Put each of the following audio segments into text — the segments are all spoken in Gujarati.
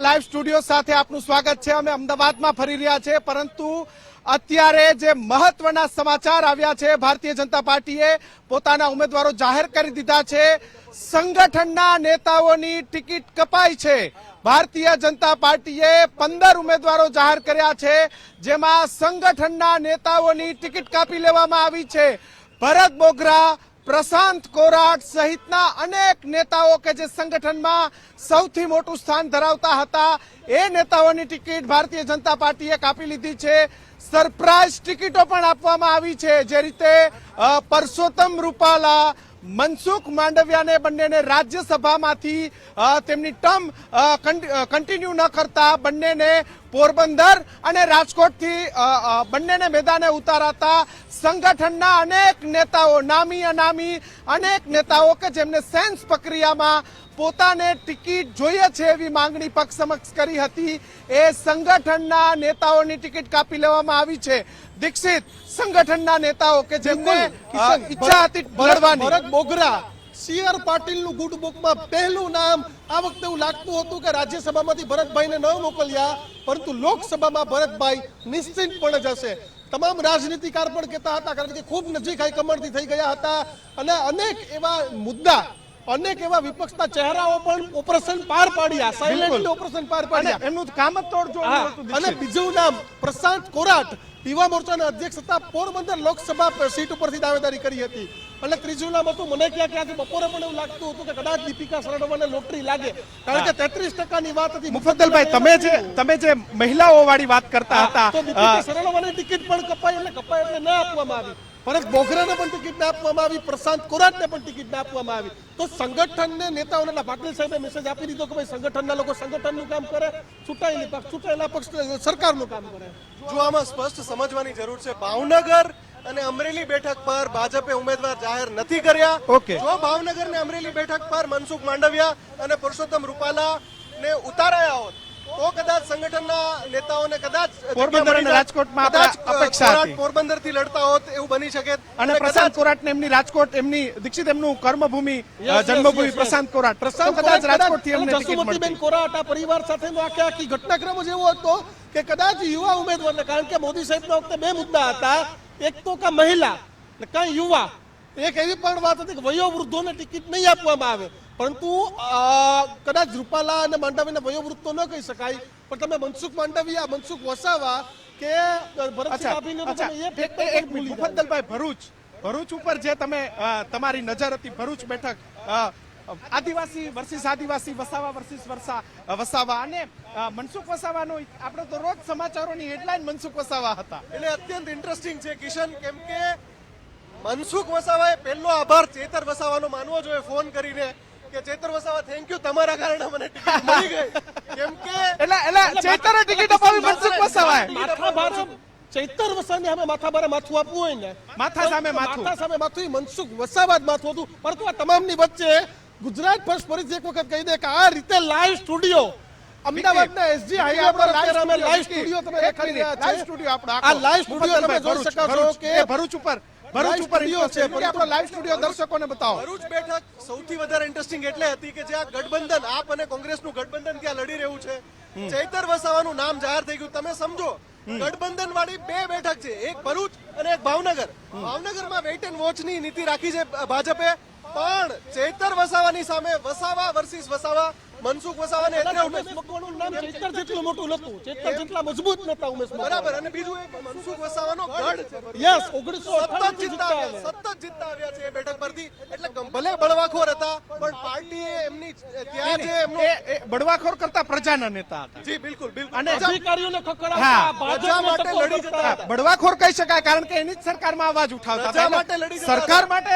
લાઈવ સ્ટુડિયો સાથે આપનું સ્વાગત છે. અમે અમદાવાદમાં ફરી રહ્યા છે પરંતુ અત્યારે જે મહત્વના સમાચાર આવ્યા છે, ભારતીય જનતા પાર્ટીએ પોતાના ઉમેદવારો જાહેર કરી દીધા છે. સંગઠનના નેતાઓની ટિકિટ કપાઈ છે. ભારતીય જનતા પાર્ટીએ પંદર ઉમેદવારો જાહેર કર્યા છે, જેમાં સંગઠનના નેતાઓની ટિકિટ કાપી લેવામાં આવી છે. ભરત બોગરા પ્રશાંત કોરાટ સહિતના અનેક નેતાઓ કે જે સંગઠનમાં સૌથી મોટું સ્થાન ધરાવતા હતા, એ નેતાઓની ટિકિટ ભારતીય જનતા પાર્ટીએ કાપી લીધી છે. સરપ્રાઇઝ ટિકિટો પણ આપવામાં આવી છે. જે રીતે પરસોત્તમ રૂપાલા, મનસુખ માંડવિયાને બંનેને રાજ્યસભામાંથી તેમની ટર્મ કન્ટિન્યુ ન કરતા બંનેને પોરબંદર અને રાજકોટથી બંનેને મેદાને ઉતારાતા સંગઠનના અનેક નેતાઓ નામી અનામી અનેક નેતાઓ કે જેમને સેન્સ પ્રક્રિયામાં પોતાને ટિકિટ જોઈએ છે એવી માંગણી પક્ષ સમક્ષ કરી હતી એ સંગઠનના નેતાઓની ટિકિટ કાપી લેવામાં આવી છે. દીક્ષિત સંગઠનના નેતાઓ કે જેમને ઈચ્છા હતી ભરત બોગરા સી આર પાટીલનું ગુડ બુકમાં પહેલું નામ આ વખતે એવું લાગતું હતું કે રાજ્યસભામાંથી ભરતભાઈને ન મોકલ્યા પરંતુ લોકસભામાં ભરતભાઈ નિશ્ચિતપણે જશે. તમામ રાજનીતિકાર પણ કહેતા હતા કારણ કે ખૂબ નજીક હાઈકમાન્ડથી થઈ ગયા હતા અને અનેક એવા મુદ્દા અનેક એવા વિપક્ષના ચહેરાઓ પણ ઓપરેશન પાર પાડ્યા સાયલેન્ટલી ઓપરેશન પાર પાડ્યા. એમનું કામ જ તોડ જોડવું અને બીજું નામ પ્રશાંત કોરાટ યુવા મોરચાના અધ્યક્ષ હતા પોરબંદર લોકસભા સીટ ઉપરથી દાવેદારી કરી હતી. અને ત્રીજું નામ હતું મને ક્યાં ક્યાંથી બપોરે પણ એવું લાગતું હતું કે કદાચ દીપિકા સરણવાને લોટરી લાગે. કારણ કે તેત્રીસ ટકાની વાત હતી. મુફદ્દલભાઈ તમે જે તમે જે મહિલાઓ વાળી વાત કરતા હતા તો દીપિકા સરણવાને ટિકિટ પણ કપાઈ એટલે કપાઈ એટલે ના આપવામાં આવી. પરેશ બોગરાને પણ ટિકિટ ના આપવામાં આવી પ્રશાંત કોરાટને પણ ટિકિટ ના આપવામાં આવી. તો સંગઠનને નેતાઓને એટલે પાટીલ સાહેબે મેસેજ આપી દીધો કે ભાઈ સંગઠનના લોકો સંગઠનનું કામ કરે ચૂંટાયેલી પક્ષ ચૂંટાયેલા પક્ષ સરકારનું કામ કરે. જો આમાં સ્પષ્ટ સમજવાની જરૂર છે ભાવનગર અને અમરેલી બેઠક પર ભાજપે ઉમેદવાર જાહેર નથી કર્યા ઓકે. જો ભાવનગર ને અમરેલી બેઠક પર મનસુખ માંડવિયા અને પુરુષોત્તમ રૂપાલા ને ઉતારાયા હોત તો કદાચ સંગઠનના નેતાઓને કદાચ પોરબંદર અને રાજકોટમાં કદાચ અપેક્ષા હતી. પોરબંદરથી લડતા હોત એવું બની શકે અને પ્રશાંત કોરાટ ને એમની રાજકોટ એમની દીક્ષિત એમનું કર્મભૂમિ જન્મભૂમિ. પ્રશાંત કોરાટ પ્રશાંત કદાચ રાજકોટથી એમને જસુમતીબેન કોરાટ આ પરિવાર સાથેનો આખે આખી ઘટનાક્રમ જ એવો હતો કે કદાચ યુવા ઉમેદવારને કારણ કે મોદી સાહેબના વખતે બે મુદ્દા હતા એક તો કા મહિલા ને કાંઈ યુવા એક એવી પણ વાત હતી કે વયોવૃદ્ધોને ટિકિટ નહીં આપવામાં આવે પરંતુ કદાચ રૂપાલા અને માંડવીને વયોવૃદ્ધ તો ન કહી શકાય પણ તમે મનસુખ માંડવિયા મનસુખ વસાવા કે. મુફદ્દલભાઈ ભરૂચ ભરૂચ ઉપર જે તમે તમારી નજર હતી ભરૂચ બેઠક આદિવાસી વર્સિસ આદિવાસી વસાવા વર્સિસ વરસા વસાવા. અને મનસુખ વસાવાનો આપણે તો રોજ સમાચારોની હેડલાઇન મનસુખ વસાવા હતા. એટલે અત્યંત ઇન્ટરેસ્ટિંગ છે કિશન કેમ કે મનસુખ વસાવાએ પહેલો આભાર ચેતર વસાવાનો માનવો જોઈએ ફોન કરીને કે ચેતર વસાવા થેન્ક યુ તમારા કારણે મને ટિકિટ મળી ગઈ. કેમ કે એટલે એટલે ચેતરે ટિકિટ અપાવી મનસુખ વસાવાએ. માથા ભારે ચૈતર વસાને સામે માથા બારે માથું આપવું હોય ને? માથા સામે માથું. માથા. સામે માથું. મનસુખ વસાવા જ માથું હતું. પરંતુ આ તમામની વચ્ચે ગુજરાત ફર્સ્ટ ફરીથી એક વખત કહી દે કે આ રીતે લાઈવ સ્ટુડિયો અમદાવાદના એસજી હાઈવે પર અત્યારે અમે લાઈવ સ્ટુડિયો તમે દેખાડી રહ્યા લાઈવ સ્ટુડિયો આપણો આ લાઈવ સ્ટુડિયો તમે જોઈ શકો છો કે ભરૂચ ઉપર ભરૂચ ઉપર સ્ટુડિયો છે પણ આપણો લાઈવ સ્ટુડિયો દર્શકોને બતાવો. ભરૂચ બેઠક સૌથી વધારે ઇન્ટરેસ્ટિંગ એટલે હતી કે આ ગઠબંધન આપ અને કોંગ્રેસનું ગઠબંધન ત્યાં લડી રહ્યું છે. ચૈતર વસાવાનું નામ જાહેર થઈ ગયું. તમે સમજો ગઠબંધન વાળી બે બેઠક છે એક ભરૂચ અને એક ભાવનગર. ભાવનગરમાં વેઇટ એન્ડ વોચની નીતિ રાખી છે ભાજપે. પણ ચૈતર વસાવાની સામે વસાવા વર્સિસ વસાવા મનસુખ વસાવાને એટલે ઉમેશ મકવાણું નામ ચેતર જેટલું મોટું નહોતું ચેતર જેટલા મજબૂત નહોતા ઉમેશ બરાબર અને બીજું એક મનસુખ વસાવાનો ગઢ યસ ઓગણીસો સતત જીતતા આવ્યા સતત જીતતા આવ્યા છે એ બેઠક પરથી. એટલે ભલે બળવાખોર હતા પણ પાર્ટીએ એમની ત્યાં જે એમનો બળવાખોર કરતા પ્રજાના નેતા હતા. જી બિલકુલ બિલકુલ. અને અધિકારીઓને. ખખડાવતા પ્રજા માટે લડી જતા હતા. બળવાખોર કહી શકાય કારણ કે એની જ સરકારમાં અવાજ ઉઠાવતા પ્રજા હતા. માટે લડી સરકાર માટે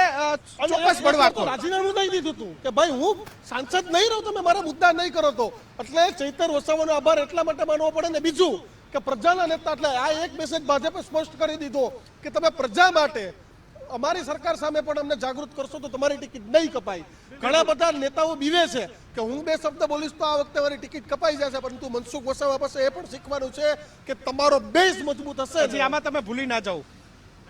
ચોક્કસ બળવાખોર. રાજીનામું દઈ દીધું હતું કે ભાઈ હું સાંસદ નહીં રહું તમે મારા મુદ્દા નહીં કરો તો. એટલે ચૈતર વસાવાનો આભાર એટલા માટે માનવો પડે ને બીજું કે પ્રજાના નેતા એટલે આ એક મેસેજ ભાજપે સ્પષ્ટ કરી દીધો કે તમે પ્રજા માટે અમારી સરકાર સામે પણ અમને જાગૃત કરશો તો તમારી ટિકિટ નહીં કપાય. ઘણા બધા નેતાઓ બીવે છે કે હું બે શબ્દ બોલીશ તો આ વખતે મારી ટિકિટ કપાઈ જશે પરંતુ મનસુખ વસાવા પાસે એ પણ શીખવાનું છે કે તમારો બેઝ મજબૂત હશે આમાં તમે ભૂલી ના જાઓ.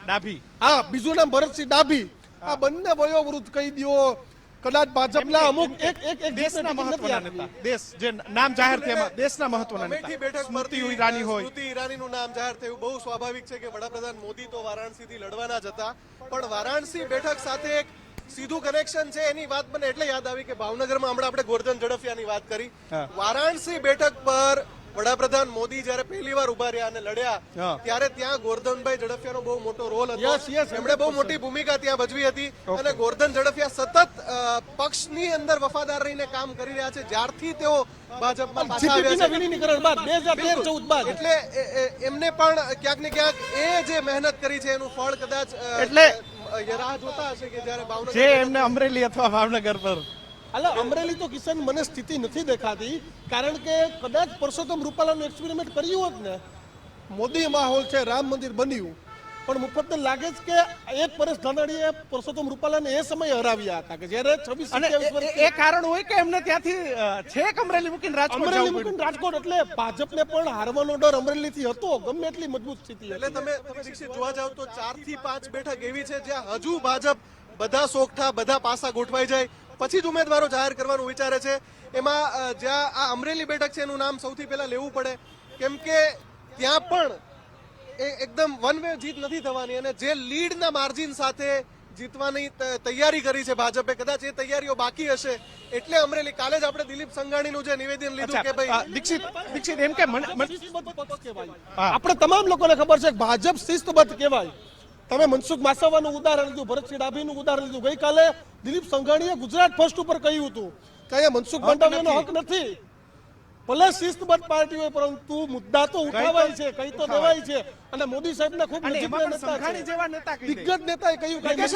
ડાભી. હા બીજું નામ ભરતસિંહ ડાભી. આ બંને વયોવૃદ્ધ કહી દ્યો કદાચ ભાજપના અમુક એક એક એક દેશના મહત્વના નેતા. દેશ જે નામ જાહેર થયા એમાં દેશના મહત્વના નેતા. બેઠક સ્મૃતિ ઈરાની હોય. સ્મૃતિ ઈરાનીનું નામ જાહેર થયું. બહુ સ્વાભાવિક છે કે વડાપ્રધાન મોદી તો વારાણસીથી લડવાના જ હતા. પણ વારાણસી બેઠક સાથે એક સીધું કનેક્શન છે. એની વાત મને એટલે યાદ આવી કે ભાવનગરમાં હમણાં આપણે ગોરધન ઝડફિયાની વાત કરી. વારાણસી બેઠક પર વડાપ્રધાન મોદી જયારે પહેલી વાર ઊભા રહ્યા અને લડ્યા ત્યારે ત્યાં ગોરધનભાઈ ઝડફિયાનો બહુ મોટો રોલ હતો. એમણે બહુ મોટી ભૂમિકા ત્યાં ભજવી હતી. અને ગોરધન ઝડફિયા સતત પક્ષની અંદર વફાદાર રહીને કામ કરી રહ્યા છે. જ્યારથી તેઓ ભાજપમાં પાછા આવ્યા છે. એટલે એમને પણ ક્યાંક ને ક્યાંક એ જે મહેનત કરી છે એનું ફળ કદાચ એટલે- રાહ જોતા હશે કે જ્યારે ભાવનગર જે એમને અમરેલી અથવા ભાવનગર પર હાલો અમરેલી તો કિશન મને સ્થિતિ નથી દેખાતી કારણ કે કદાચ પરસોત્તમ રૂપાલાનું એક્સપેરિમેન્ટ કર્યું હોત ને મોદી માહોલ છે રામ મંદિર બન્યું. પણ મુફતને લાગે છે કે એક પરેશ ધાનાણીએ પરસોત્તમ રૂપાલાને એ સમયે હરાવ્યા હતા કે જ્યારે છવ્વીસ એ- કારણ હોય કે એમને ત્યાંથી છેક અમરેલી મૂકીને રાજકોટ અમરેલી મૂકીને રાજકોટ એટલે ભાજપને પણ હારવાનો ડર અમરેલીથી હતો ગમે એટલી મજબૂત સ્થિતિ એટલે તમે જોવા જાવ તો ચારથી પાંચ બેઠક એવી છે જ્યાં હજુ ભાજપ બધા સોગઠા બધા પાસા ગોઠવાઈ જાય. પછી જ ઉમેદવારો જાહેર કરવાનું વિચારે છે. એમાં જ્યાં આ અમરેલી બેઠક છે એનું નામ સૌથી પહેલા લેવું પડે. કેમ કે ત્યાં પણ એ એકદમ વન વે જીત નથી થવાની અને જે લીડના માર્જિન સાથે જીતવાની તૈયારી કરી છે ભાજપે કદાચ એ તૈયારીઓ બાકી હશે. એટલે અમરેલી કાલે જ આપણે દિલીપ સંઘાણીનું જે નિવેદન લીધું કે ભાઈ દીક્ષિત દીક્ષિત એમ કે. આપણે તમામ લોકોને ખબર છે ભાજપ શિસ્તબદ્ધ કહેવાય તમે મનસુખ માસાવાનું ઉદાહરણ લીધું ભરતસિંહ ડાભીનું ઉદાહરણ લીધું. ગઈકાલે દિલીપ સંઘાણીએ ગુજરાત ફર્સ્ટ ઉપર કહ્યું હતું કે અહીંયા મનસુખ માંડવિયાનો હક નથી. ભલે શિસ્તબદ્ધ પાર્ટી હોય પરંતુ મુદ્દા તો ઉઠાવાય છે કઈ તો દેવાય છે. અને મોદી સાહેબ ને ખૂબ અને નજીકના નેતા છે. જેવા નેતા કહી દે. દિગ્ગજ કહ્યું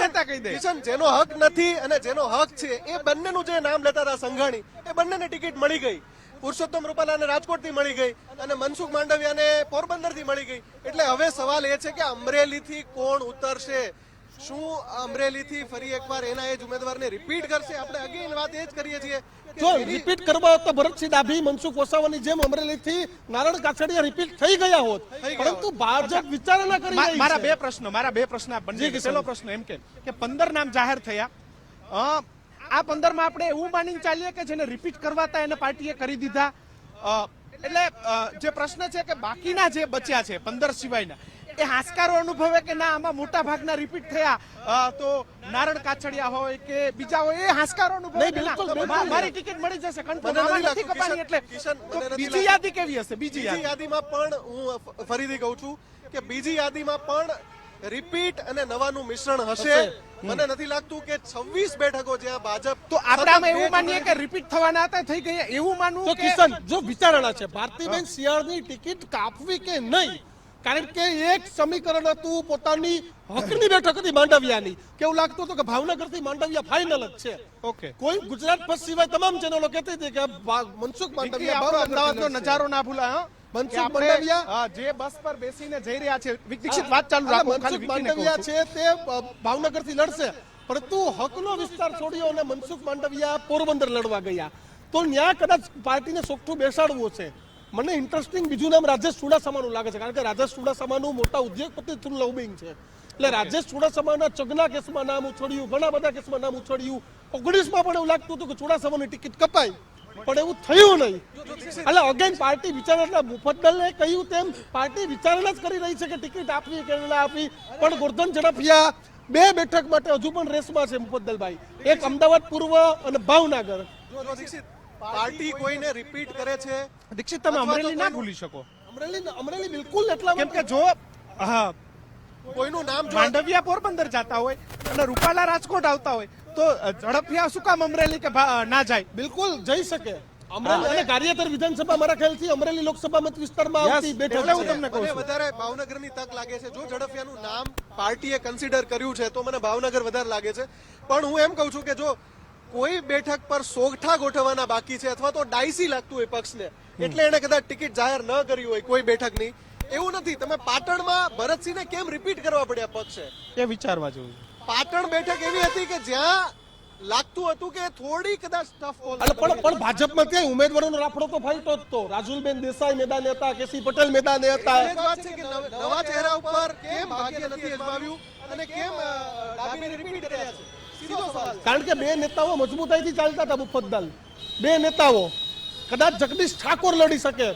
નેતા કહી દે. કિશન જેનો હક નથી અને જેનો હક છે એ બંનેનું જે નામ લેતા હતા સંઘાણી એ બંનેને ટિકિટ મળી ગઈ. પુરુષોત્તમ રૂપાલાને રાજકોટથી મળી ગઈ અને મનસુખ માંડવિયાને પોરબંદરથી મળી ગઈ. એટલે હવે સવાલ એ છે કે અમરેલીથી કોણ ઉતરશે? શું અમરેલીથી ફરી એકવાર એના એ જ ઉમેદવારને રિપીટ કરશે? આપણે અગેન વાત એ જ કરીએ છીએ જો રિપીટ કરવા તો ભરતસિંહ ડાભી મનસુખ વસાવાની જેમ અમરેલીથી નારણ કાછડિયા રિપીટ થઈ ગયા હોત. થઈ ગયા પરંતુ ભાજપ વિચારણા કરી મારા બે પ્રશ્નો મારા બે પ્રશ્ન આ બંને જી, પહેલો પ્રશ્ન એમ કે કે પંદર નામ જાહેર થયા. આ પંદરમાં આપણે એવું માનીને ચાલીએ કે જેને રિપીટ કરવા હતા એને પાર્ટીએ કરી દીધા. એટલે જે પ્રશ્ન છે કે બાકીના જે બચ્યા છે પંદર સિવાયના એ હાસકારો અનુભવે કે ના આમાં મોટા ભાગના રિપીટ થયા. તો નારણ કાછડિયા હોય કે બીજા હોય એ હાસકારો અનુભવે મારી ટિકિટ મળી જશે કન્ફર્મ નથી કપાણી એટલે બીજી યાદી કેવી હશે? બીજી યાદીમાં પણ હું ફરીથી કહું છું કે બીજી યાદીમાં પણ રિપીટ અને નવાનું મિશ્રણ હશે. મને નથી લાગતું કે 26 બેઠકો જ્યાં ભાજપ તો આપણામાં એવું માનીએ કે રિપીટ થવાના હતા થઈ ગયા. એવું માનવું કે કિશન જો વિચારણા છે ભારતીબેન શિયાળની ટિકિટ કાપવી કે નહીં? કારણ કે એક સમીકરણ હતું પોતાની હકની બેઠક હતી માંડવિયાની. કેવું લાગતું હતું કે ભાવનગરથી માંડવિયા ફાઇનલ જ છે? ઓકે. કોઈ ગુજરાત પક્ષ સિવાય તમામ ચેનલો કહેતી હતી કે મનસુખ માંડવિયા અમદાવાદનો નજારો ના ભૂલાય હં? મનસુખ માંડવિયા- જે બસ પર બેસીને જઈ રહ્યા છે દીક્ષિત વાત ચાલુ રાખો મનસુખ માંડવિયા છે. તે ભાવનગર ભાવનગરથી લડશે. પરંતુ હકનો વિસ્તાર છોડ્યો અને મનસુખ માંડવિયા પોરબંદર લડવા ગયા. તો ત્યાં કદાચ પાર્ટીને સોગઠું બેસાડવું છે મને ઇન્ટરેસ્ટિંગ બીજું નામ રાજેશ ચુડાસમાનું લાગે છે કારણ કે રાજેશ ચુડાસમાનું મોટા ઉદ્યોગપતિ થ્રુ લોબિંગ છે. એટલે રાજેશ ચુડાસમાના ચગના કેસમાં નામ ઉછળ્યું ઘણા બધા કેસમાં નામ ઉછળ્યું. ઓગણીસમાં પણ એવું લાગતું હતું કે ચુડાસમાની ટિકિટ કપાય પણ એવું થયું નહીં. એટલે અગેન પાર્ટી વિચારણા મુફદ્દલે કહ્યું તેમ પાર્ટી વિચારણા જ કરી રહી છે કે ટિકિટ આપવી કે ના આપવી. પણ ગોરધન ઝડપિયા બે બેઠક માટે હજુ પણ રેસમાં છે મુફદ્દલભાઈ એક અમદાવાદ પૂર્વ અને ભાવનગર. પાર્ટી કોઈને રિપીટ કરે છે? દીક્ષિત તમે અમરેલી ના ભૂલી શકો. અમરેલી અમરેલી બિલકુલ એટલા કેમ કે જો હા, કોઈનું નામ માંડવિયા પોરબંદર જતા હોય અને રૂપાલા રાજકોટ આવતા હોય. તો ઝડપિયા શું કામ અમરેલી કે ના જાય? બિલકુલ જઈ શકે. અમરેલી અને કાર્યકર વિધાનસભા મારા ખ્યાલથી અમરેલી લોકસભા મત વિસ્તારમાં આવતી બેઠક એટલે હું તમને કહું વધારે ભાવનગરની તક લાગે છે. જો ઝડફિયાનું નામ પાર્ટીએ કન્સિડર કર્યું છે તો મને ભાવનગર વધારે લાગે છે. પણ હું એમ કહું છું કે જો કોઈ બેઠક પર સોગઠા ગોઠવવાના બાકી છે અથવા તો ડાયસી લાગતું હોય પક્ષને એટલે એને કદાચ ટિકિટ જાહેર ન કરી હોય કોઈ બેઠકની. એવું નથી. તમે પાટણમાં ભરતસિંહને કેમ રિપીટ કરવા પડ્યા પક્ષે? એ વિચારવા જેવું છે. પાટણ બેઠક એવી હતી કે જ્યાં લાગતું હતું કે થોડી કદાચ ટફ કોલ પણ પણ ભાજપમાં ત્યાં ઉમેદવારોનો રાફડો તો ફાઈટો જ તો. રાજુલબેન દેસાઈ મેદાને હતા કેસી પટેલ મેદાને હતા વાત છે કે નવા ચહેરા ઉપર કેમ ભાગ્ય નથી અજમાવ્યું અને કેમ ડાબીને રિપીટ કર્યા છે? સીધો સવાલ કારણ કે બે નેતાઓ મજબૂતાઈથી ચાલતા હતા મુફદ્દલ બે નેતાઓ. કદાચ જગદીશ ઠાકોર લડી શકે.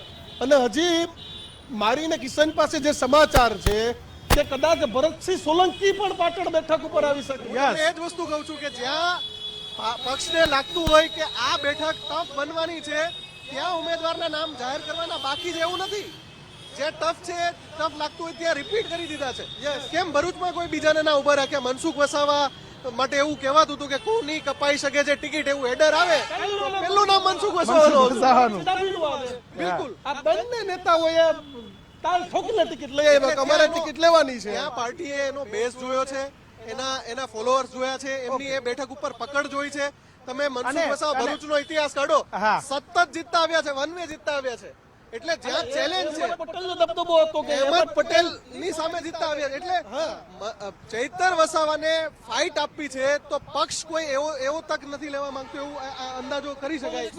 અને હજી મારીને કિશન પાસે જે સમાચાર છે કે કદાચ ભરતસિંહ સોલંકી પણ પાટણ બેઠક ઉપર આવી શકે. એ જ વસ્તુ કહું છું કે જ્યાં પક્ષને લાગતું હોય કે આ બેઠક ટફ બનવાની છે ત્યાં ઉમેદવારના નામ જાહેર કરવાના બાકી છે એવું નથી. જે ટફ છે ટફ લાગતું હોય ત્યાં રિપીટ કરી દીધા છે. કેમ ભરૂચમાં કોઈ બીજાને ના ઊભા રાખ્યા મનસુખ વસાવા માટે એવું કહેવાતું હતું કે કોની કપાઈ શકે છે ટિકિટ એવું હેડર આવે. પેલું નામ મનસુખ વસાવાનું. બિલકુલ. આ બંને નેતાઓએ તાલ ઠોકીને ટિકિટ લઈ આવ્યા અમારે ટિકિટ લેવાની છે. આ પાર્ટીએ એનો બેઝ જોયો છે એના એના ફોલોઅર્સ જોયા છે એમની એ બેઠક ઉપર પકડ જોઈ છે. તમે મનસુખ વસાવા ભરૂચનો ઇતિહાસ કાઢો. સતત જીતતા આવ્યા છે વન વે જીતતા આવ્યા છે. એટલે જ્યાં ચેલેન્જ છે પટેલનો દબદબો હતો કે અહેમદ પટેલની સામે જીતતા આવ્યા. એટલે ચૈતર વસાવાને ફાઇટ આપવી છે તો પક્ષ કોઈ એવો એવો તક નથી લેવા માંગતો એવું અંદાજો કરી શકાય.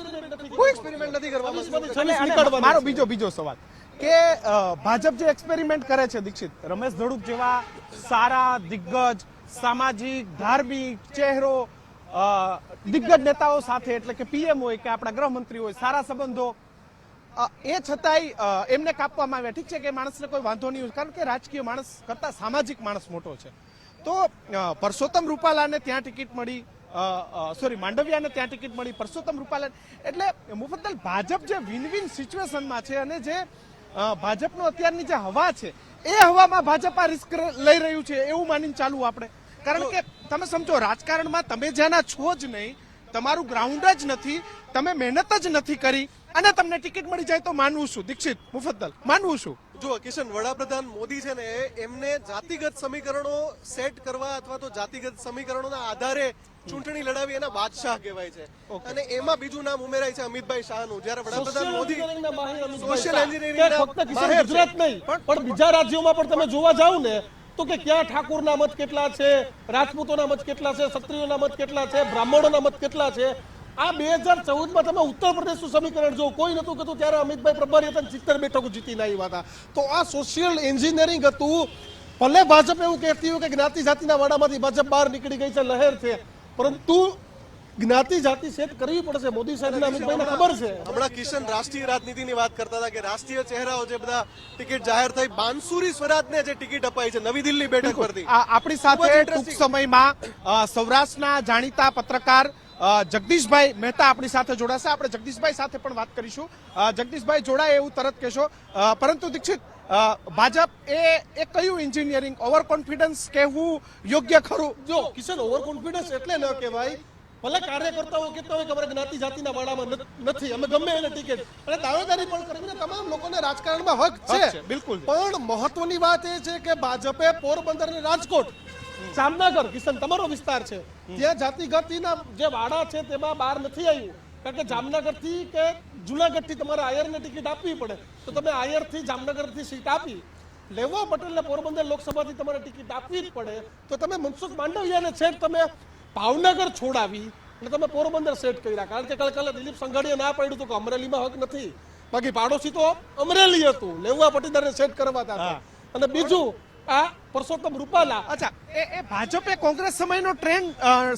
કોઈ એક્સપેરિમેન્ટ નથી કરવા મારો છે. બીજો બીજો સવાલ. કે ભાજપ જે એક્સપેરિમેન્ટ કરે છે દીક્ષિત રમેશ ધડુક જેવા સારા દિગ્ગજ સામાજિક ધાર્મિક ચહેરો દિગ્ગજ નેતાઓ સાથે એટલે કે પીએમ હોય કે આપણા ગૃહમંત્રી હોય સારા સંબંધો એ છતાંય એમને કાપવામાં આવ્યા. ઠીક છે કે માણસને કોઈ વાંધો નહીં કારણ કે રાજકીય માણસ કરતાં સામાજિક માણસ મોટો છે. તો પરસોત્તમ રૂપાલાને ત્યાં ટિકિટ મળી સોરી, માંડવિયાને ત્યાં ટિકિટ મળી, પરસોત્તમ રૂપાલા એટલે મુફદ્દલ ભાજપ જે વિન વિન સિચ્યુએશનમાં છે અને જે ભાજપનો અત્યારની જે હવા છે, એ હવામાં ભાજપ આ રિસ્ક લઈ રહ્યું છે એવું માનીને ચાલવું આપણે. કારણ કે તમે સમજો, રાજકારણમાં તમે જેના છો જ નહીં, તમારું ગ્રાઉન્ડ જ નથી, તમે મહેનત જ નથી કરી અને તમને ટિકિટ મળી જાય તો માનવું છું દીક્ષિત મુફદ્દલ માનવું છું જો કિશન વડાપ્રધાન મોદી છે ને એમને જાતિગત સમીકરણો સેટ કરવા અથવા તો જાતિગત સમીકરણોના આધારે ચૂંટણી લડાવી એના બાદશાહ કહેવાય છે. અને એમાં બીજું નામ ઉમેરાય છે અમિતભાઈ શાહનું. જ્યારે વડાપ્રધાન મોદી એન્જિનિયરિંગના માહિર અમિતભાઈ સોશિયલ એન્જિનિયરિંગ ફક્ત. ગુજરાત નહીં પણ બીજા રાજ્યોમાં પણ તમે જોવા જાવ ને તો કે ક્યાં ઠાકોરના મત કેટલા છે રાજપૂતોના મત કેટલા છે ક્ષત્રિયોના મત કેટલા છે બ્રાહ્મણોના મત કેટલા છે આ બે હજાર ચૌદમાં તમે ઉત્તર પ્રદેશનું સમીકરણ જો કોઈ નતું કહેતું ત્યારે અમિતભાઈ પ્રભારી હતા સિત્તેર બેઠકો જીતીને આવ્યા હતા. તો આ સોશિયલ એન્જિનિયરિંગ હતું. ભલે ભાજપ એવું કહેતી હોય કે જ્ઞાતિ જાતિના વાડામાંથી ભાજપ બહાર નીકળી ગઈ છે લહેર છે. પરંતુ જ્ઞાતિ જાતિ સેટ કરવી પડશે. મોદી સાહેબને અમિતભાઈ ખબર છે. હમણાં કિશન રાષ્ટ્રીય રાજનીતિની વાત કરતા હતા કે રાષ્ટ્રીય ચહેરાઓ જે બધા ટિકિટ જાહેર થઈ બાનસુરી સ્વરાજને જે ટિકિટ અપાઈ છે નવી દિલ્હી બેઠક પરથી. આપણી સાથે ટૂંક સમયમાં સૌરાષ્ટ્રના જાણીતા પત્રકાર જગદીશભાઈ મહેતા આપણી સાથે જોડાશે. આપણે જગદીશભાઈ સાથે પણ વાત કરીશું. જગદીશભાઈ જોડાય એવું તરત કહેશો. પરંતુ દીક્ષિત ભાજપ એ એ કયું એન્જિનિયરિંગ ઓવર કોન્ફિડન્સ કહેવું યોગ્ય ખરું? જો કિશન ઓવર કોન્ફિડન્સ એટલે ન કહેવાય. ભલે કાર્યકર્તાઓ કહેતા હોય કે અમારે જ્ઞાતિ જાતિના વાળામાં નથી. અમે ગમે એને ટિકિટ અને દાવેદારી પણ કરીને તમામ લોકોને રાજકારણમાં હક છે, બિલકુલ. પણ મહત્વની વાત એ છે કે ભાજપે પોરબંદર અને રાજકોટ જામનગર કિશન તમારો વિસ્તાર છે. ત્યાં જાતિગતિના જે વાડા છે તેમાં બહાર નથી આવ્યું. કારણ કે જામનગરથી કે જુનાગઢથી તમારે આયરને ટિકિટ આપવી પડે. તો તમે આયરથી જામનગરથી સીટ આપી લેવા પટેલને પોરબંદર લોકસભાથી તમારે ટિકિટ આપવી જ પડે. તો તમે મનસુખ માંડવિયાને છેક તમે ભાવનગર છોડાવી અને તમે પોરબંદર સેટ કર્યા. કારણ કે કાલે કાલે દિલીપ સંઘાણીએ ના પાડ્યું હતું કે અમરેલીમાં હક નથી. બાકી પાડોશી તો અમરેલી હતું. લેવા પટેલને સેટ કરવાતા હતા. અને બીજું આ પરસોત્તમ રૂપાલા. અચ્છા એ એ ભાજપે કોંગ્રેસ સમયનો ટ્રેન્ડ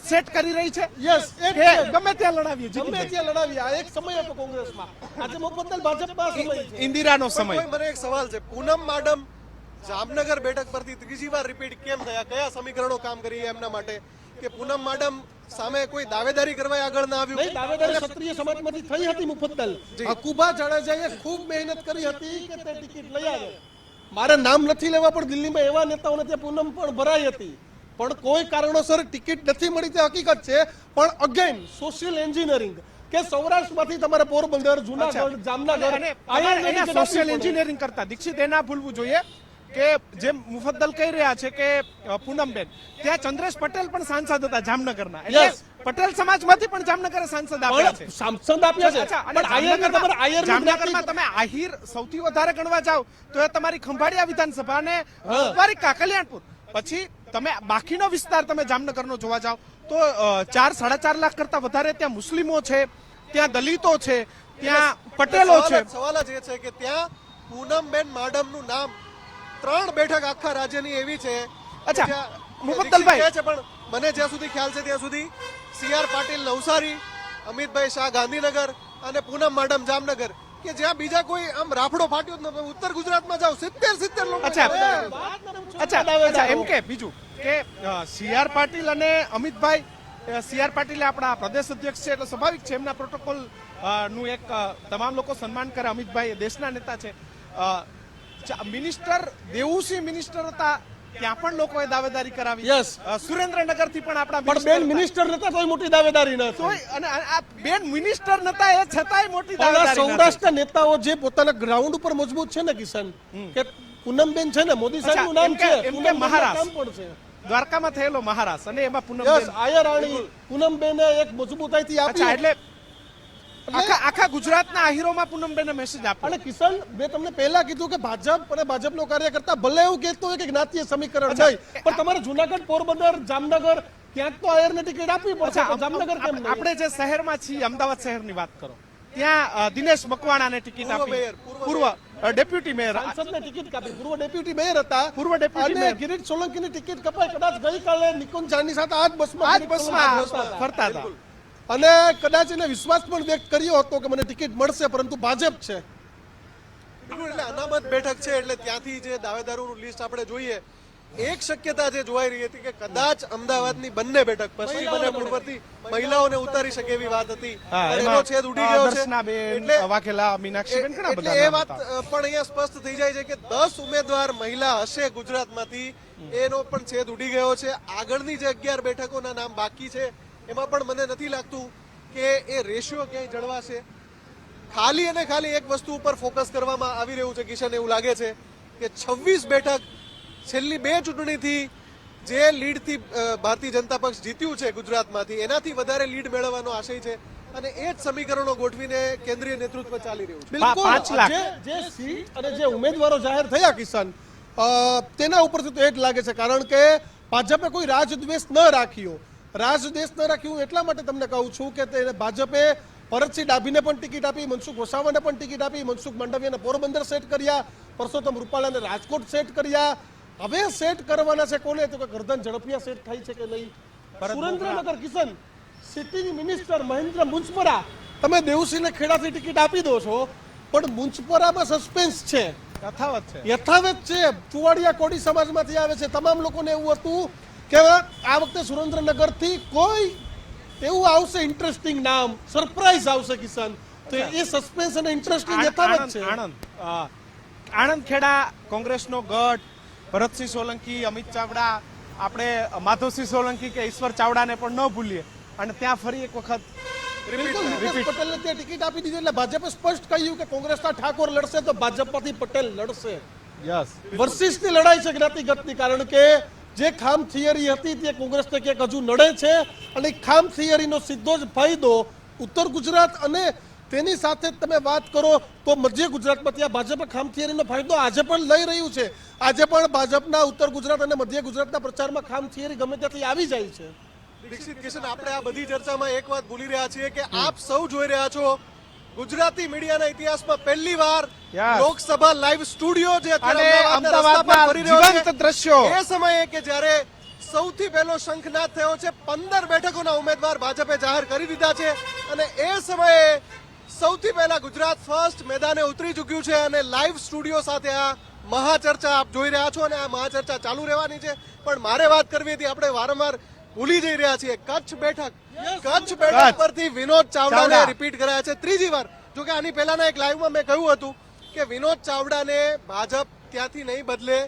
સેટ કરી રહી છે? યસ એક ગમે ત્યાં લડાવીએ ગમે ત્યાં લડાવીએ આ એક સમય હતો કોંગ્રેસમાં. આજે મુફદ્દલ ભાજપમાં સમય છે. ઇન્દિરાનો સમય. મને એક સવાલ છે. પૂનમ મેડમ જામનગર બેઠક પરથી ત્રીજી વાર રિપીટ કેમ થયા? કયા સમીકરણો કામ કરી એમના માટે? કે પૂનમ માડમ સામે કોઈ દાવેદારી કરવા આગળ ના નહીં આવ્યું દાવેદારી ક્ષત્રિય સમાજમાંથી થઈ હતી મુફદ્દલ. હકુબા જાડેજાએ ખૂબ મહેનત કરી હતી કે તે ટિકિટ લઈ આવે. મારે નામ નથી લેવા પણ દિલ્હીમાં એવા નેતાઓને ત્યાં પૂનમ પણ ભરાઈ હતી. પણ કોઈ કારણોસર ટિકિટ નથી મળી તે હકીકત છે. પણ અગેન સોશિયલ એન્જિનિયરિંગ કે સૌરાષ્ટ્રમાંથી તમારે પોરબંદર જુનાગઢ જામનગર સોશિયલ એન્જિનિયરિંગ કરતા. દીક્ષિત એના ભૂલવું જોઈએ કે જેમ મુફદ્દલ કહી રહ્યા છે કે પૂનમબેન. ત્યાં ચંદ્રેશ પટેલ પણ સાંસદ હતા જામનગરના. એટલે. પટેલ સમાજમાંથી પણ જામનગર સાંસદ આપ્યા છે. સાંસદ આપ્યા છે. પણ આયરને તમારે આયર જામનગરમાં તમે આહિર સૌથી વધારે ગણવા જાવ તો એ તમારી ખંભાળિયા વિધાનસભા ને હા. કાકલિયાણપુર પછી તમે બાકીનો વિસ્તાર તમે જામનગરનો જોવા જાવ તો ચાર સાડા ચાર લાખ કરતા વધારે ત્યાં મુસ્લિમો છે ત્યાં દલિતો છે ત્યાં પટેલો છે. સવાલ જ એ છે કે ત્યાં પૂનમબેન માડમનું નામ ત્રણ બેઠક આખા રાજ્યની એવી છે અચ્છા કહે છે પણ મને જ્યાં સુધી ખ્યાલ છે ત્યાં સુધી સી આર પાટીલ નવસારી અમિતભાઈ શાહ ગાંધીનગર અને પૂનમ મેડમ જામનગર કે જ્યાં બીજા કોઈ આમ રાફડો ફાટ્યો જ નથી ઉત્તર ગુજરાતમાં જાવ સિત્તેર સિત્તેર લોકો અચ્છા. અચ્છા એમ કે બીજું કે સી આર પાટીલ અને અમિતભાઈ સી આર પાટીલ આપણા પ્રદેશ અધ્યક્ષ છે એટલે સ્વાભાવિક છે એમના પ્રોટોકોલનું એક તમામ લોકો સન્માન કરે અમિતભાઈ દેશના નેતા છે. મિનિસ્ટર દેવુસિંહ મિનિસ્ટર હતા ત્યાં પણ લોકોએ દાવેદારી કરાવી. યસ સુરેન્દ્રનગરથી પણ આપણા પણ બેન મિનિસ્ટર નતા તોય મોટી દાવેદારી ન. તોય અને આ બેન મિનિસ્ટર નતા એ છતાંય મોટી દાવેદારી સૌરાષ્ટ્રના નેતાઓ જે પોતાના ગ્રાઉન્ડ ઉપર મજબૂત છે ને કિશન કે પૂનમબેન છે ને મોદી સાહેબનું નામ છે એમ કે મહારાષ્ટ્ર. દ્વારકામાં થયેલો મહારાષ્ટ્ર અને એમાં પૂનમ આયરાણી પૂનમબેને એક મજબૂતાઈથી આપી. એટલે આખા આખા ગુજરાતના આહીરોમાં પૂનમબેને મેસેજ આપ્યો. અને કિશન મેં તમને પહેલા કીધું કે ભાજપ અને ભાજપનો કાર્યકર્તા ભલે એવું કહેતો હોય કે જ્ઞાતીય સમીકરણ અચ્છા, પણ તમારે જુનાગઢ પોરબંદર જામનગર ક્યાંક તો આયરને ટિકિટ આપવી પડશે. જામનગર કેમ? આપણે જે શહેરમાં છીએ અમદાવાદ શહેરની વાત કરો. ત્યાં દિનેશ મકવાણાને ટિકિટ આપી. પૂર્વ ડેપ્યુટી મેયર. સાંસદને ટિકિટ કાપી. પૂર્વ ડેપ્યુટી મેયર હતા. પૂર્વ ડેપ્યુટી મેયર. કિરીટ સોલંકીની ટિકિટ કપાઈ. કદાચ ગઈકાલે નિકુંજ જાની સાથે આજ બસમાં આજ બસમાં ફરતા હતા. અને કદાચ એને વિશ્વાસ પણ વ્યક્ત કર્યો હતો કે મને ટિકિટ મળશે પરંતુ ભાજપ છે. એટલે અનામત બેઠક છે એટલે ત્યાંથી જે દાવેદારોનું લિસ્ટ આપણે જોઈએ એક શક્યતા જે જોવાઈ રહી હતી કે કદાચ અમદાવાદની બંને બેઠક પશ્ચિમ અને પૂર્વથી મહિલાઓને ઉતારી શકે એવી વાત હતી. એનો છેદ ઉડી ગયો છે. એટલે વાઘેલા મીનાક્ષીબેન ઘણા બધા એ વાત પણ અહીંયા સ્પષ્ટ થઈ જાય છે કે દસ ઉમેદવાર મહિલા હશે ગુજરાતમાંથી. એનો પણ છેદ ઉડી ગયો છે. આગળની જે અગિયાર બેઠકોના નામ બાકી છે એમાં પણ મને નથી લાગતું કે એ રેશિયો ક્યાંય જળવાશે. ખાલી અને ખાલી એક વસ્તુ ઉપર ફોકસ કરવામાં આવી રહ્યું છે કિશન એવું લાગે છે કે છવ્વીસ બેઠક છેલ્લી બે ચૂંટણીથી જે લીડથી ભારતીય જનતા પક્ષ જીત્યું છે ગુજરાતમાંથી એનાથી વધારે લીડ મેળવવાનો આશય છે અને એ જ સમીકરણો ગોઠવીને કેન્દ્રીય નેતૃત્વ ચાલી રહ્યું છે. બિલકુલ. જે સીટ અને જે ઉમેદવારો જાહેર થયા કિશન અ, તેના ઉપરથી તો એ જ લાગે છે કારણ કે ભાજપે કોઈ રાજદ્વેષ ન રાખ્યો. રાજદ્વેષ ન રાખ્યું એટલા માટે તમને કહું છું કે તેને ભાજપે ભરતસિંહ ડાભીને પણ ટિકિટ આપી મનસુખ વસાવાને પણ ટિકિટ આપી મનસુખ માંડવિયાને પોરબંદર સેટ કર્યા પરસોત્તમ રૂપાલાને રાજકોટ સેટ કર્યા. હવે સેટ કરવાના છે કોને? તો કે ગરદન ઝડપિયા સેટ થાય છે કે નહીં? સુરેન્દ્રનગર કિશન સિટીની મિનિસ્ટર મહેન્દ્ર મુંજપરા. તમે દેવસિંહને ખેડાથી ટિકિટ આપી દો છો પણ મુંજપરામાં સસ્પેન્સ છે. યથાવત છે. યથાવત છે. ચુવાડિયા કોડી સમાજમાંથી આવે છે. તમામ લોકોને એવું હતું કે આ વખતે સુરેન્દ્રનગરથી કોઈ એવું આવશે ઇન્ટરેસ્ટિંગ નામ સરપ્રાઈઝ આવશે કિસાન. તો એ સસ્પેન્સ અને ઇન્ટરેસ્ટિંગ યથાવત છે. આણંદ. આણંદ ખેડા કોંગ્રેસનો ગઢ ભરતસિંહ સોલંકી અમિત ચાવડા. આપણે માધવસિંહ સોલંકી કે ઈશ્વર ચાવડાને પણ ન ભૂલીએ. અને ત્યાં ફરી એક વખત પટેલને ત્યાં ટિકિટ આપી દીધી એટલે ભાજપે સ્પષ્ટ કહ્યું કે કોંગ્રેસના ઠાકોર લડશે તો ભાજપમાંથી પટેલ લડશે. યસ વર્સિસની લડાઈ છે જ્ઞાતિગતની કારણ કે જે ખામ થિયરી હતી તે કોંગ્રેસને ક્યાંક હજુ નડે છે અને ખામ થિયરીનો સીધો જ ફાયદો ઉત્તર ગુજરાત અને તેની સાથે તમે વાત કરો તો મધ્ય ગુજરાતમાં ત્યાં ભાજપ ખામ થિયરીનો ફાયદો આજે પણ લઈ રહ્યું છે. આજે પણ ભાજપના ઉત્તર ગુજરાત અને મધ્ય ગુજરાતના પ્રચારમાં ખામ થિયરી ગમે ત્યાંથી આવી જાય છે. દીક્ષિત કિશન, આપણે આ બધી ચર્ચામાં એક વાત ભૂલી રહ્યા છીએ કે આપ સૌ જોઈ રહ્યા છો ગુજરાતી મીડિયાના ઇતિહાસમાં પહેલી વાર લોકસભા લાઈવ સ્ટુડિયો જે અમદાવાદના દ્રશ્યો. એ સમયે કે જ્યારે સૌથી પહેલો શંખનાદ થયો છે પંદર બેઠકોના ઉમેદવાર ભાજપે જાહેર કરી દીધા છે અને એ સમયે સૌથી પહેલા ગુજરાત ફર્સ્ટ મેદાને ઉતરી ચૂક્યું છે અને લાઈવ સ્ટુડિયો સાથે આ મહાચર્ચા આપ જોઈ રહ્યા છો અને આ મહાચર્ચા ચાલુ રહેવાની છે. પણ મારે વાત કરવી હતી આપણે વારંવાર ભૂલી જઈ રહ્યા છીએ. કચ્છ બેઠક. કચ્છ બેઠક પરથી વિનોદ ચાવડાને રિપીટ કરાયા છે. ત્રીજી વાર. જો કે આની પહેલાના એક લાઈવમાં મેં કહ્યું હતું કે વિનોદ ચાવડાને ભાજપ ત્યાંથી નહીં બદલે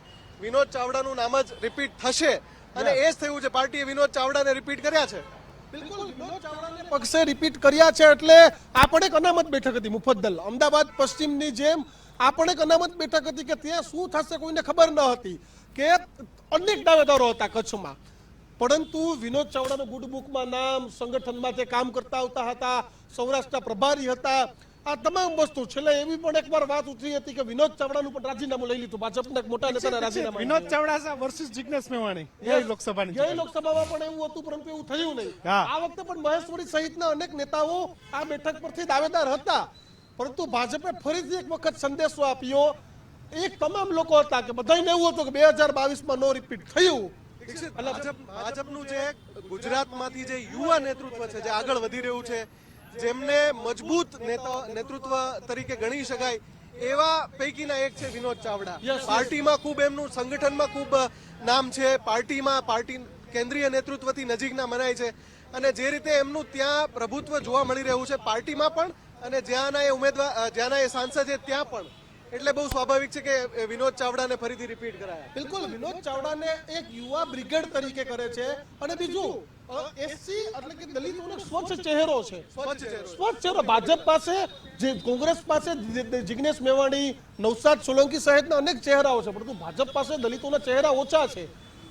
વિનોદ ચાવડાનું નામ જ રિપીટ થશે. અને એ જ થયું છે. પાર્ટીએ વિનોદ ચાવડાને રિપીટ કર્યા છે. બિલકુલ વિનોદ ચાવડાને પક્ષે રિપીટ કર્યા છે એટલે આ પણ એક અનામત બેઠક હતી મુફદ્દલ. અમદાવાદ પશ્ચિમની જેમ આ પણ એક અનામત બેઠક હતી કે ત્યાં શું થશે કોઈને ખબર ન હતી કે અનેક દાવેદારો હતા કચ્છમાં. પરંતુ વિનોદ ચાવડાનું ગુડ બુકમાં નામ સંગઠનમાં તે કામ કરતા આવતા હતા સૌરાષ્ટ્રના પ્રભારી હતા આ તમામ વસ્તુ છેલ્લે એવી પણ એકવાર વાત ઉઠી હતી કે વિનોદ ચાવડાનું પણ રાજીનામું લઈ લીધું ભાજપના મોટા નેતાના રાજીનામા. વિનોદ ચાવડા વર્સિસ જિજ્ઞેશ મેવાણી એ લોકસભાની ગઈ લોકસભામાં પણ એવું હતું પરંતુ એવું થયું નહીં. આ વખતે પણ મહેશ્વરી સહિતના અનેક નેતાઓ આ બેઠક પરથી દાવેદાર હતા. પરંતુ ભાજપે ફરીથી એક વખત સંદેશો આપ્યો. એક તમામ લોકો હતા કે બધાને એવું હતું કે બે હજાર બાવીસમાં નો રિપીટ થયું. ભાજપનું જે ગુજરાતમાંથી જે યુવા નેતૃત્વ છે જે આગળ વધી રહ્યું છે જેમને મજબૂત નેતૃત્વ તરીકે ગણી શકાય એવા પૈકીના એક છે વિનોદ ચાવડા. પાર્ટીમાં ખૂબ એમનું સંગઠનમાં ખૂબ નામ છે. પાર્ટીમાં પાર્ટી કેન્દ્રીય નેતૃત્વથી નજીકના મનાય છે. અને જે રીતે એમનું ત્યાં પ્રભુત્વ જોવા મળી રહ્યું છે પાર્ટીમાં પણ અને જ્યાંના એ ઉમેદવાર જ્યાંના એ સાંસદ છે ત્યાં પણ. એટલે બહુ સ્વાભાવિક છે કે વિનોદ ચાવડાને ફરીથી રિપીટ કરાયા. બિલકુલ વિનોદ ચાવડાને એક યુવા બ્રિગેડ તરીકે કરે છે. અને બીજું એસસી એટલે કે દલિતોનો સ્વચ્છ ચહેરો છે. સ્વચ્છ ચહેરો. ભાજપ પાસે જે કોંગ્રેસ પાસે જિગ્નેશ મેવાણી નવસાદ સોલંકી સહિતના અનેક ચહેરાઓ છે. પરંતુ ભાજપ પાસે દલિતોના ચહેરા ઓછા છે.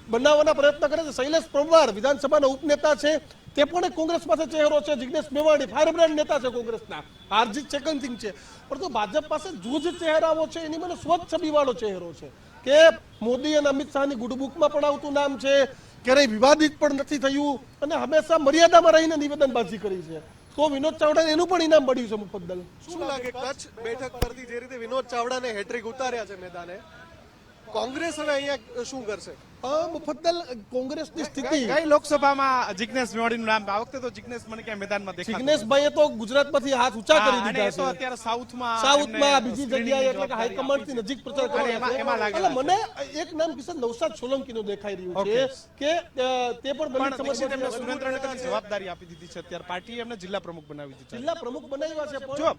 બનાવવાના પ્રયત્ન કરે છે. શૈલેષ પરમાર વિધાનસભાના ઉપનેતા છે. તે પણ એક કોંગ્રેસ પાસે ચહેરો છે, જિગ્નેશ મેવાણી ફાયરબ્રાન્ડ નેતા છે કોંગ્રેસના. હારજીત સેકન્ડ છે. પરંતુ ભાજપ પાસે જૂજ ચહેરાઓ છે, એની મને સ્વચ્છ છબીવાળો ચહેરો છે કે મોદી અને અમિત શાહની ગુડબુકમાં પણ આવતું નામ છે, ક્યારેય વિવાદિત પણ નથી થયું અને હંમેશા મર્યાદામાં રહીને નિવેદનબાજી કરી છે. તો વિનોદ ચાવડાને એનું પણ ઇનામ મળ્યું છે, મુફદ્દલ. શું લાગે, કચ્છ બેઠક પરથી જે રીતે વિનોદ ચાવડાને હેટ્રિક ઉતાર્યા છે મેદાને? કોંગ્રેસ હવે અહીંયા શું કરશે? મુફદ્દલ કોંગ્રેસની સ્થિતિ. કઈ લોકસભામાં જિગ્નેશ મેવાડીનું નામ આ વખતે તો જિગ્નેશ મને ક્યાં મેદાનમાં દેખાય જિગ્નેશભાઈએ તો ગુજરાતમાંથી હાથ ઊંચા કરી દીધા છે. અત્યારે સાઉથમાં સાઉથમાં બીજી જગ્યાએ એટલે કે હાઈકમાન્ડથી થી નજીક પ્રચાર કરે એટલે મને એક નામ કિશન નવસાદ સોલંકી નું દેખાઈ રહ્યું છે કે તે પણ દલિત પણ તેમને સુરેન્દ્રનગરની જવાબદારી આપી દીધી છે અત્યારે. પાર્ટીએ એમને જિલ્લા પ્રમુખ બનાવી દીધા છે. જિલ્લા પ્રમુખ બનાવ્યા છે પણ જો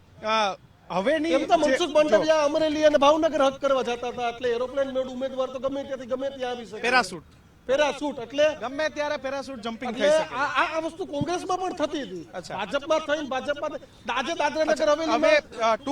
હવેની એમ તો મનસુખ માંડવિયા અમરેલી અને ભાવનગર હક કરવા જતા હતા એટલે એરોપ્લેન મોડ ઉમેદવાર તો ગમે ત્યાંથી ગમે ત્યાં આવી શકે. પેરાસૂટ પેરાશૂટ એટલે ગમે ત્યારે પેરાશૂટ જમ્પિંગ થઈ શકે. આ આ- વસ્તુ કોંગ્રેસમાં પણ થતી હતી. ભાજપમાં થઈને ભાજપમાં દાજે દાદરા નગર હવે હવેલીમાં ટૂંક